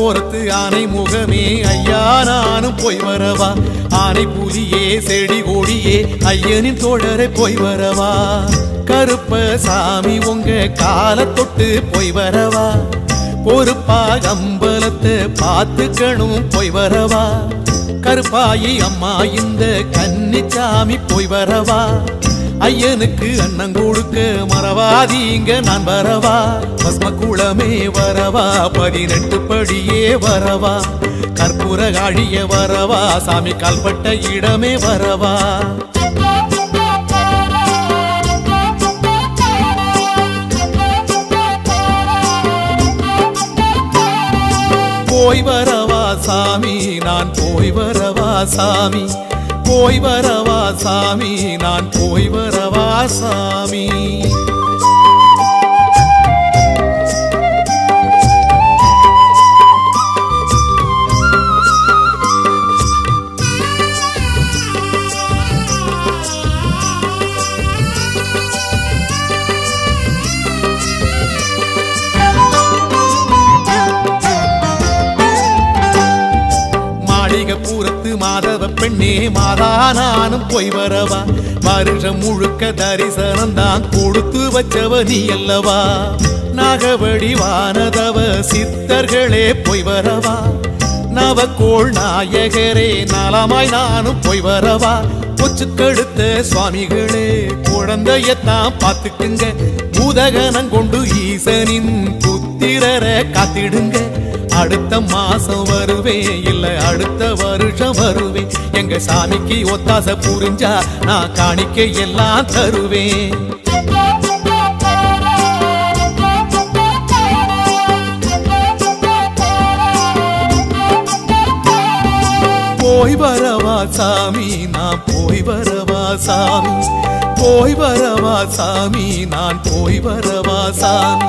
அம்பல ஓரத்து ஆனை முகமே. ஐயா நானும் போய் வரவா? ஆனை புலியே செடி கொடியே ஐயனின் தோழரை போய் வரவா? கருப்ப சாமி உங்க கால தொட்டு போய் வரவா? பொறுப்பா அம்பலத்தை பார்த்துக்கணும் போய் வரவா? கருப்பாயி அம்மா இந்த கன்னிச்சாமி போய் வரவா? ஐயனுக்கு அண்ணன் கொடுக்க மறவாதீங்க நான் வரவா? பஸ்ம குளமே வரவா? பதினெட்டு படியே வரவா? கற்பூர காழிய வரவா? சாமி கால்பட்ட இடமே வரவா? போய் வரவா சாமி நான் போய் வரவா சாமி? போய் வரவா சாமி? நான் போய் வரவா சாமி? மாளிகை பூரத்து மாதவ பெண்ணே மாதா நானும் போய் வரவா? வருஷம் முழுக்க தரிசனம் தான் கொடுத்து வச்சவ நீ அல்லவா? நாகவடி வானதவ சித்தர்களே போய் வரவா? நவக்கோள் நாயகரே நலமாய் நானும் போய் வரவா? கொச்சுக்கெடுத்த சுவாமிகளே குழந்தையத்தான் பார்த்துக்குங்க. பூதகனம் கொண்டு ஈசனின் புத்திரரை காத்திடுங்க. அடுத்த மாசம் வருவேன் இல்ல அடுத்த வருஷம் வருவேன் எங்க சாமிக்கு ஒத்தாச புரிஞ்சா நான் காணிக்க எல்லாம் தருவேன். போய் வரவா சாமி நான் போய் வரவா சாமி. போய் வரவா சாமி நான் போய் வரவா சாமி.